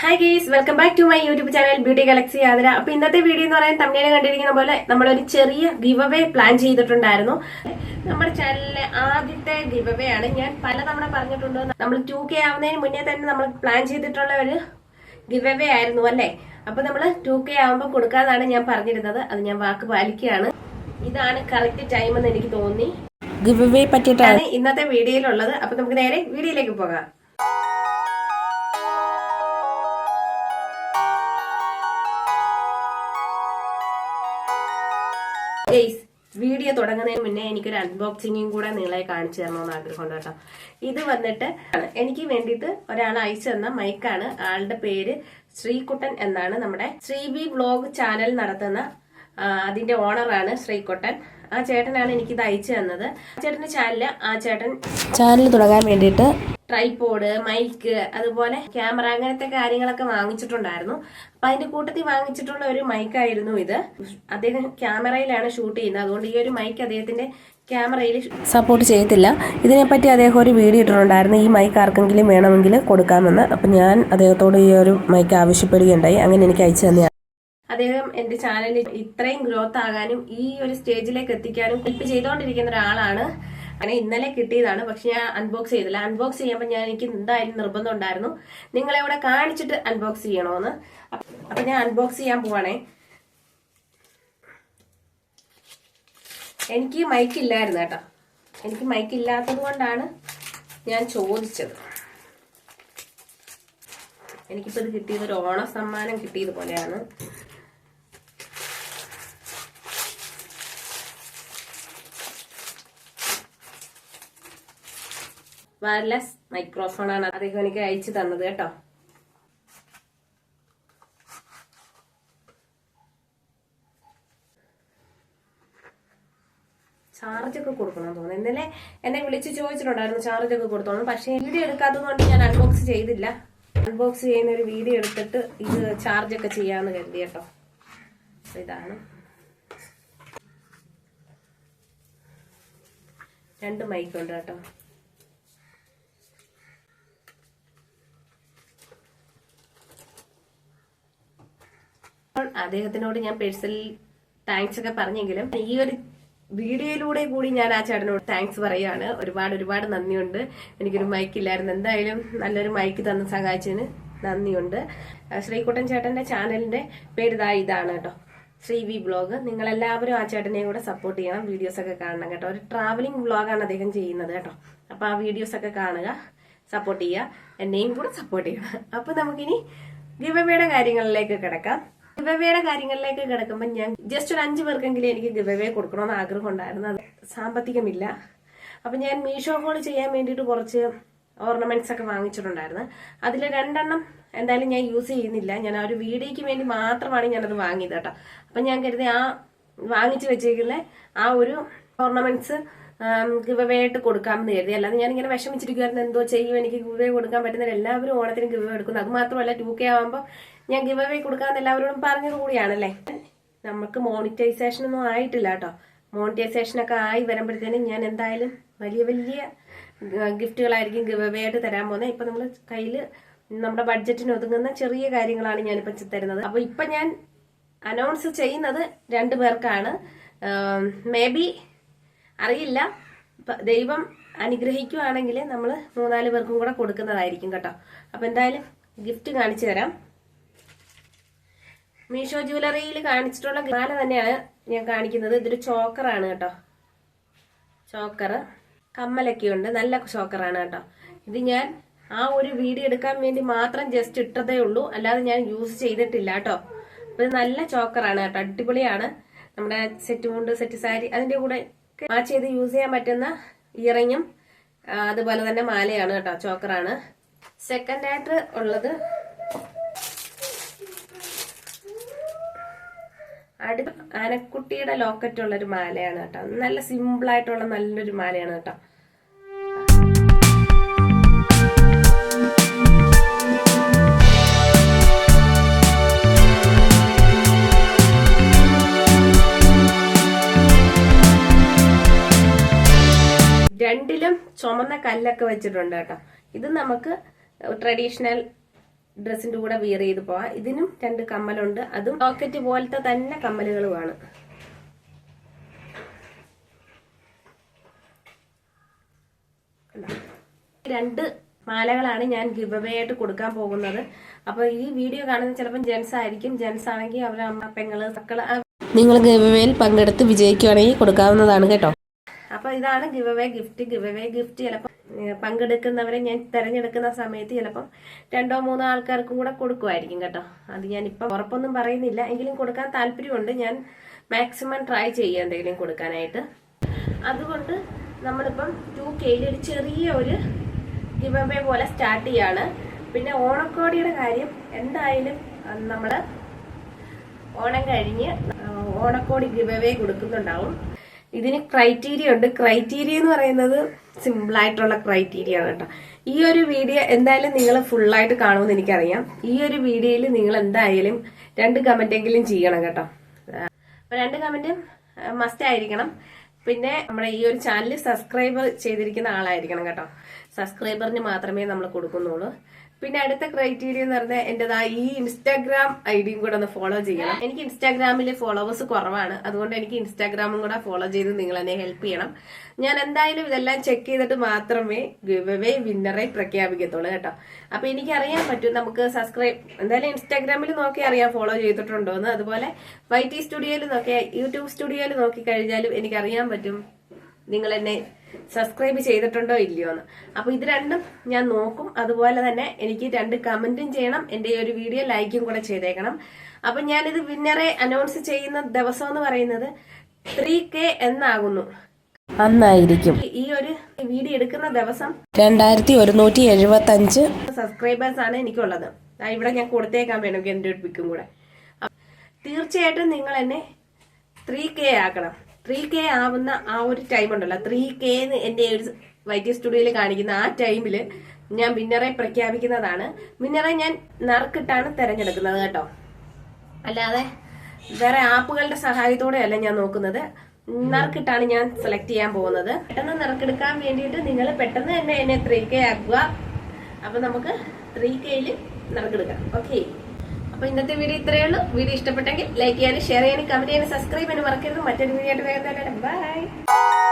Hi guys welcome back to my YouTube channel beauty galaxy Athira അപ്പൊ ഇന്നത്തെ video എന്ന് പറയാൻ തമിഴിനെ കണ്ടിരിക്കുന്ന പോലെ നമ്മളൊരു ചെറിയ ഗിവ് അവേ പ്ലാൻ ചെയ്തിട്ടുണ്ടായിരുന്നു. നമ്മുടെ ചാനലിലെ ആദ്യത്തെ ഗിവ് അവേ ആണ്. ഞാൻ പലതവണ പറഞ്ഞിട്ടുണ്ട്. നമ്മൾ ടു കെ ആവുന്നതിന് മുന്നേ തന്നെ നമ്മൾ പ്ലാൻ ചെയ്തിട്ടുള്ള ഒരു ഗിവ് അവേ ആയിരുന്നു അല്ലേ? അപ്പൊ നമ്മൾ ടു കെ ആവുമ്പോൾ കൊടുക്കാന്നാണ് ഞാൻ പറഞ്ഞിരുന്നത്. അത് ഞാൻ വാക്ക് പാലിക്കുകയാണ്. ഇതാണ് കറക്റ്റ് ടൈം എന്ന് എനിക്ക് തോന്നി. ഗിവ് അവേ പറ്റിയിട്ടാണ് ഇന്നത്തെ വീഡിയോയിലുള്ളത് അപ്പൊ നമുക്ക് നേരെ വീഡിയോയിലേക്ക് പോകാം. ഗെയ്സ് വീഡിയോ തുടങ്ങുന്നതിന് മുന്നേ എനിക്കൊരു അൺബോക്സിങ്ങും കൂടെ നിങ്ങളെ കാണിച്ചു തരണമെന്ന് ആഗ്രഹമുണ്ട് കേട്ടോ. ഇത് വന്നിട്ട് എനിക്ക് വേണ്ടിയിട്ട് ഒരാൾ അയച്ചു തന്ന മൈക്കാണ് ആളുടെ പേര് ശ്രീകുട്ടൻ എന്നാണ് നമ്മുടെ ശ്രീ വി വ്ലോഗ് ചാനൽ നടത്തുന്ന അതിന്റെ ഓണറാണ് ശ്രീകുട്ടൻ. ആ ചേട്ടനാണ് എനിക്കിത് അയച്ചു തന്നത്. ചേട്ടന്റെ ചാനലിൽ ആ ചേട്ടൻ ചാനൽ തുടങ്ങാൻ വേണ്ടിയിട്ട് ട്രൈപോഡ് മൈക്ക് അതുപോലെ ക്യാമറ അങ്ങനത്തെ കാര്യങ്ങളൊക്കെ വാങ്ങിച്ചിട്ടുണ്ടായിരുന്നു. അപ്പൊ അതിന്റെ കൂട്ടത്തിൽ വാങ്ങിച്ചിട്ടുള്ള ഒരു മൈക്കായിരുന്നു ഇത്. അദ്ദേഹം ക്യാമറയിലാണ് ഷൂട്ട് ചെയ്യുന്നത്. അതുകൊണ്ട് ഈ ഒരു മൈക്ക് അദ്ദേഹത്തിന്റെ ക്യാമറയിൽ സപ്പോർട്ട് ചെയ്യത്തില്ല. ഇതിനെപ്പറ്റി അദ്ദേഹം ഒരു വീഡിയോ ഇട്ടിട്ടുണ്ടായിരുന്നു. ഈ മൈക്ക് ആർക്കെങ്കിലും വേണമെങ്കിൽ കൊടുക്കാമെന്ന്. അപ്പം ഞാൻ അദ്ദേഹത്തോട് ഈ ഒരു മൈക്ക് ആവശ്യപ്പെടുകയുണ്ടായി. അങ്ങനെ എനിക്ക് അയച്ചു തന്നെയാണ് അദ്ദേഹം എന്റെ ചാനലിൽ ഇത്രയും ഗ്രോത്ത് ആകാനും ഈ ഒരു സ്റ്റേജിലേക്ക് എത്തിക്കാനും ഹെൽപ്പ് ചെയ്തുകൊണ്ടിരിക്കുന്ന ഒരാളാണ്. അങ്ങനെ ഇന്നലെ കിട്ടിയതാണ്. പക്ഷെ ഞാൻ അൺബോക്സ് ചെയ്തില്ല. അൺബോക്സ് ചെയ്യുമ്പോൾ ഞാൻ എനിക്ക് എന്തായാലും നിർബന്ധം ഉണ്ടായിരുന്നു. നിങ്ങളെ ഇവിടെ കാണിച്ചിട്ട് അൺബോക്സ് ചെയ്യണമെന്ന് അപ്പ- ഞാൻ അൺബോക്സ് ചെയ്യാൻ പോവാണേ. എനിക്ക് മൈക്ക് ഇല്ലായിരുന്നു കേട്ടോ. എനിക്ക് മൈക്ക് ഇല്ലാത്തത് കൊണ്ടാണ് ഞാൻ ചോദിച്ചത്. എനിക്കിപ്പോൾ ഇത് കിട്ടിയത് ഒരു ഓണ സമ്മാനം കിട്ടിയത് പോലെയാണ്. വയർലെസ് മൈക്രോഫോൺ ആണ് അദ്ദേഹം എനിക്ക് അയച്ചു തന്നത് കേട്ടോ. ചാർജ് ഒക്കെ കൊടുക്കണം തോന്നുന്നു. ഇന്നലെ എന്നെ വിളിച്ച് ചോദിച്ചിട്ടുണ്ടായിരുന്നു ചാർജ് ഒക്കെ കൊടുത്തോളൂ പക്ഷേ വീഡിയോ എടുക്കാത്തത് കൊണ്ട് ഞാൻ അൺബോക്സ് ചെയ്തില്ല. അൺബോക്സ് ചെയ്യുന്ന ഒരു വീഡിയോ എടുത്തിട്ട് ഇത് ചാർജ് ഒക്കെ ചെയ്യാന്ന് കരുതി കേട്ടോ. ഇതാണ്. രണ്ട് മൈക്കുണ്ട് കേട്ടോ. അദ്ദേഹത്തിനോട് ഞാൻ പേഴ്സണൽ താങ്ക്സ് ഒക്കെ പറഞ്ഞെങ്കിലും ഈ ഒരു വീഡിയോയിലൂടെ കൂടി ഞാൻ ആ ചേട്ടനോട് താങ്ക്സ് പറയുകയാണ്. ഒരുപാട് ഒരുപാട് നന്ദിയുണ്ട്. എനിക്കൊരു മൈക്ക് ഇല്ലായിരുന്നു. എന്തായാലും നല്ലൊരു മൈക്ക് തന്ന സഹായിച്ചതിന് നന്ദിയുണ്ട്. ശ്രീകുട്ടൻ ചേട്ടന്റെ ചാനലിന്റെ പേര് ഇതാ ഇതാണ് കേട്ടോ. ശ്രീ വി ബ്ലോഗ് നിങ്ങൾ എല്ലാവരും ആ ചേട്ടനെ കൂടെ സപ്പോർട്ട് ചെയ്യണം. വീഡിയോസ് ഒക്കെ കാണണം കേട്ടോ. ഒരു ട്രാവലിംഗ് ബ്ലോഗാണ് അദ്ദേഹം ചെയ്യുന്നത് കേട്ടോ. അപ്പൊ ആ വീഡിയോസ് ഒക്കെ കാണുക സപ്പോർട്ട് ചെയ്യുക. എന്നെയും കൂടെ സപ്പോർട്ട് ചെയ്യണം. അപ്പൊ നമുക്കിനി ഗിവവയുടെ കാര്യങ്ങളിലേക്ക് കിടക്കാം. ഗിവവയുടെ കാര്യങ്ങളിലേക്ക് കിടക്കുമ്പോൾ ഞാൻ ജസ്റ്റ് ഒരു അഞ്ച് പേർക്കെങ്കിലും എനിക്ക് ഗിവവേ കൊടുക്കണമെന്ന് ആഗ്രഹം ഉണ്ടായിരുന്നു. അത് സാമ്പത്തികമില്ല. അപ്പൊ ഞാൻ മീഷോ ഹോൾ ചെയ്യാൻ വേണ്ടിയിട്ട് കുറച്ച് ഓർണമെന്റ്സ് ഒക്കെ വാങ്ങിച്ചിട്ടുണ്ടായിരുന്നു. അതിൽ രണ്ടെണ്ണം എന്തായാലും ഞാൻ യൂസ് ചെയ്യുന്നില്ല. ഞാൻ ആ ഒരു വീഡിയോയ്ക്ക് വേണ്ടി മാത്രമാണ് ഞാനത് വാങ്ങിയത് കേട്ടോ. അപ്പൊ ഞാൻ കരുതി ആ വാങ്ങിച്ചു വെച്ചേക്കുന്ന ആ ഒരു ഓർണമെന്റ്സ് ഗിവ് ആയിട്ട് കൊടുക്കാമെന്ന് കരുതി. അല്ലാതെ ഞാൻ ഇങ്ങനെ വിഷമിച്ചിരിക്കുവായിരുന്നു. എന്തോ ചെയ്യും? എനിക്ക് ഗിവേ കൊടുക്കാൻ പറ്റുന്നില്ല എല്ലാവരും ഓണത്തിന് ഗിവേ എടുക്കുന്നു അത് മാത്രമല്ല ടു കെ ആവുമ്പോൾ ഞാൻ ഗിവ് അവേ കൊടുക്കാമെന്ന് എല്ലാവരോടും പറഞ്ഞത് കൂടിയാണല്ലേ? നമുക്ക് മോണിറ്റൈസേഷൻ ഒന്നും ആയിട്ടില്ല കേട്ടോ മോണിറ്റൈസേഷൻ ഒക്കെ ആയി വരുമ്പോഴത്തേനും ഞാൻ എന്തായാലും വലിയ വലിയ ഗിഫ്റ്റുകളായിരിക്കും ഗിവ് അവേ ആയിട്ട് തരാൻ പോകുന്നത് ഇപ്പൊ നമ്മൾ കയ്യിൽ നമ്മുടെ ബഡ്ജറ്റിന് ഒതുങ്ങുന്ന ചെറിയ കാര്യങ്ങളാണ് ഞാനിപ്പം തരുന്നത്. അപ്പൊ ഇപ്പൊ ഞാൻ അനൗൺസ് ചെയ്യുന്നത് രണ്ടു പേർക്കാണ്. മേ ബി അറിയില്ല. ദൈവം അനുഗ്രഹിക്കുവാണെങ്കിൽ നമ്മൾ മൂന്നാൽ പേർക്കും കൂടെ കൊടുക്കുന്നതായിരിക്കും കേട്ടോ. അപ്പൊ എന്തായാലും ഗിഫ്റ്റ് കാണിച്ചു തരാം. മീഷോ ജ്വല്ലറിയിൽ കാണിച്ചിട്ടുള്ള മാല തന്നെയാണ് ഞാൻ കാണിക്കുന്നത്. ഇതൊരു ചോക്കറാണ് കേട്ടോ. ചോക്കർ കമ്മലൊക്കെ ഉണ്ട് നല്ല ചോക്കറാണ് കേട്ടോ. ഇത് ഞാൻ ആ ഒരു വീഡിയോ എടുക്കാൻ വേണ്ടി മാത്രം ജസ്റ്റ് ഇട്ടതേ ഉള്ളൂ. അല്ലാതെ ഞാൻ യൂസ് ചെയ്തിട്ടില്ല കേട്ടോ. അപ്പൊ ഇത് നല്ല ചോക്കറാണ് കേട്ടോ. അടിപൊളിയാണ്. നമ്മുടെ സെറ്റ് മുണ്ട് സെറ്റ് സാരി അതിന്റെ കൂടെ മാച്ച് ചെയ്ത് യൂസ് ചെയ്യാൻ പറ്റുന്ന ഇയറിങ്ങും അതുപോലെ തന്നെ മാലയാണ് കേട്ടോ. ചോക്കറാണ്. സെക്കൻഡ് ആയിട്ട് ഉള്ളത് അടു ആനക്കുട്ടിയുടെ ലോക്കറ്റ് ഉള്ള ഒരു മാലയാണ് കേട്ടോ. നല്ല സിമ്പിൾ ആയിട്ടുള്ള നല്ലൊരു മാലയാണ് കേട്ടോ. രണ്ടിലും ചുമന്ന കല്ലൊക്കെ വെച്ചിട്ടുണ്ട് കേട്ടോ. ഇത് നമുക്ക് ട്രഡീഷണൽ ഡ്രസ്സിന്റെ കൂടെ വിയർ ചെയ്ത് പോവാം. ഇതിനും രണ്ട് കമ്മലുണ്ട്. അതും പോക്കറ്റ് പോലത്തെ തന്നെ കമ്മലുകളുമാണ്? രണ്ട് മാലകളാണ് ഞാൻ ഗിവ് അവേ ആയിട്ട് കൊടുക്കാൻ പോകുന്നത്. അപ്പൊ ഈ വീഡിയോ കാണുന്ന ചിലപ്പോൾ ജെൻസ് ആയിരിക്കും. ജെൻസ് ആണെങ്കിൽ അവരുടെ അമ്മ പെങ്ങൾ മക്കൾ നിങ്ങൾ ഗിവ് അവേയിൽ പങ്കെടുത്ത് വിജയിക്കുകയാണെങ്കിൽ കൊടുക്കാവുന്നതാണ് കേട്ടോ. അപ്പൊ ഇതാണ് give away gift give away gift ചിലപ്പോൾ പങ്കെടുക്കുന്നവരെ ഞാൻ തിരഞ്ഞെടുക്കുന്ന സമയത്ത് ചിലപ്പം രണ്ടോ മൂന്നോ ആൾക്കാർക്കും കൂടെ കൊടുക്കുമായിരിക്കും കേട്ടോ. അത് ഞാൻ ഇപ്പം ഉറപ്പൊന്നും പറയുന്നില്ല. എങ്കിലും കൊടുക്കാൻ താല്പര്യമുണ്ട്. ഞാൻ മാക്സിമം ട്രൈ ചെയ്യുക എന്തെങ്കിലും കൊടുക്കാനായിട്ട്. അതുകൊണ്ട് നമ്മളിപ്പം ടു കെയിൽ ഒരു ചെറിയ ഒരു ഗിവ് പോലെ സ്റ്റാർട്ട് ചെയ്യാണ്. പിന്നെ ഓണക്കോടിയുടെ കാര്യം എന്തായാലും നമ്മൾ ഓണം കഴിഞ്ഞ് ഓണക്കോടി ഗിവ് കൊടുക്കുന്നുണ്ടാവും. ഇതിന് ക്രൈറ്റീരിയ ഉണ്ട്. ക്രൈറ്റീരിയ എന്ന് പറയുന്നത് സിമ്പിൾ ആയിട്ടുള്ള ക്രൈറ്റീരിയ ആണ് കേട്ടോ. ഈ ഒരു വീഡിയോ എന്തായാലും നിങ്ങൾ ഫുള്ളായിട്ട് കാണുമെന്ന് എനിക്കറിയാം. ഈ ഒരു വീഡിയോയിൽ നിങ്ങൾ എന്തായാലും രണ്ട് കമന്റ് എങ്കിലും ചെയ്യണം കേട്ടോ. അപ്പം രണ്ട് കമന്റും മസ്റ്റ് ആയിരിക്കണം. പിന്നെ നമ്മുടെ ഈ ഒരു ചാനൽ സബ്സ്ക്രൈബ് ചെയ്തിരിക്കുന്ന ആളായിരിക്കണം കേട്ടോ. സബ്സ്ക്രൈബറിന് മാത്രമേ നമ്മൾ കൊടുക്കുന്നുള്ളൂ. പിന്നെ അടുത്ത ക്രൈറ്റീരിയ എന്ന് പറഞ്ഞാൽ എന്റേതാ ഈ ഇൻസ്റ്റാഗ്രാം ഐ ഡിയും കൂടെ ഒന്ന് ഫോളോ ചെയ്യണം. എനിക്ക് ഇൻസ്റ്റാഗ്രാമിൽ ഫോളോവേഴ്സ് കുറവാണ്. അതുകൊണ്ട് എനിക്ക് ഇൻസ്റ്റാഗ്രാമും കൂടെ ഫോളോ ചെയ്ത് നിങ്ങൾ എന്നെ ഹെൽപ്പ് ചെയ്യണം. ഞാൻ എന്തായാലും ഇതെല്ലാം ചെക്ക് ചെയ്തിട്ട് മാത്രമേ ഗിവവേ വിന്നറെ പ്രഖ്യാപിക്കത്തുള്ളൂ കേട്ടോ. അപ്പൊ എനിക്ക് അറിയാൻ പറ്റും നമുക്ക് സബ്സ്ക്രൈബ് എന്തായാലും ഇൻസ്റ്റാഗ്രാമിൽ നോക്കി അറിയാം ഫോളോ ചെയ്തിട്ടുണ്ടോ എന്ന്. അതുപോലെ വൈ ടി സ്റ്റുഡിയോയിൽ നോക്കിയാൽ യൂട്യൂബ് സ്റ്റുഡിയോയിൽ നോക്കി കഴിഞ്ഞാലും എനിക്ക് അറിയാൻ പറ്റും. നിങ്ങൾ എന്നെ സബ്സ്ക്രൈബ് ചെയ്തിട്ടുണ്ടോ ഇല്ലയോ എന്ന് അപ്പൊ ഇത് രണ്ടും ഞാൻ നോക്കും. അതുപോലെ തന്നെ എനിക്ക് രണ്ട് കമന്റും ചെയ്യണം. എന്റെ ഈ ഒരു വീഡിയോ ലൈക്കും കൂടെ ചെയ്തേക്കണം. അപ്പൊ ഞാനിത് വിന്നറെ അനൗൺസ് ചെയ്യുന്ന ദിവസം എന്ന് പറയുന്നത് ത്രീ കെ എന്നാകുന്നു. അന്നായിരിക്കും ഈ ഒരു വീഡിയോ എടുക്കുന്ന ദിവസം രണ്ടായിരത്തി ഒരുന്നൂറ്റി എഴുപത്തി അഞ്ച് സബ്സ്ക്രൈബേഴ്സ് ആണ് എനിക്കുള്ളത്. ഇവിടെ ഞാൻ കൊടുത്തേക്കാൻ വേണമെങ്കിൽ എന്റെ ഒരു പിക്കും കൂടെ. തീർച്ചയായിട്ടും നിങ്ങൾ എന്നെ ത്രീ കെ ആക്കണം. ത്രീ കെ ആവുന്ന ആ ഒരു ടൈം ഉണ്ടല്ലോ. ത്രീ കെ എന്ന് എന്റെ ഒരു വൈദ്യ സ്റ്റുഡിയോയിൽ കാണിക്കുന്ന ആ ടൈമിൽ ഞാൻ വിന്നറെ പ്രഖ്യാപിക്കുന്നതാണ്. വിന്നറെ ഞാൻ നറുക്കിട്ടാണ് തിരഞ്ഞെടുക്കുന്നത് കേട്ടോ. അല്ലാതെ വേറെ ആപ്പുകളുടെ സഹായത്തോടെ അല്ല ഞാൻ നോക്കുന്നത്. നറുക്കിട്ടാണ് ഞാൻ സെലക്ട് ചെയ്യാൻ പോകുന്നത്. പെട്ടെന്ന് നറുക്കെടുക്കാൻ വേണ്ടിയിട്ട് നിങ്ങൾ പെട്ടെന്ന് തന്നെ എന്നെ ത്രീ കെ ആക്കുക. അപ്പൊ നമുക്ക് ത്രീ കെയിൽ നറുക്കെടുക്കാം. ഓക്കെ അപ്പൊ ഇന്നത്തെ വീഡിയോ ഇത്രയേ ഉള്ളൂ. വീഡിയോ ഇഷ്ടപ്പെട്ടെങ്കിൽ ലൈക്ക് ചെയ്യാനും ഷെയർ ചെയ്യാനും കമന്റ് ചെയ്യാനും സബ്സ്ക്രൈബ് ചെയ്യാനും മറക്കരുത്. മറ്റൊരു വീഡിയോ ആയിട്ട് വേഗം തന്നെ ബൈ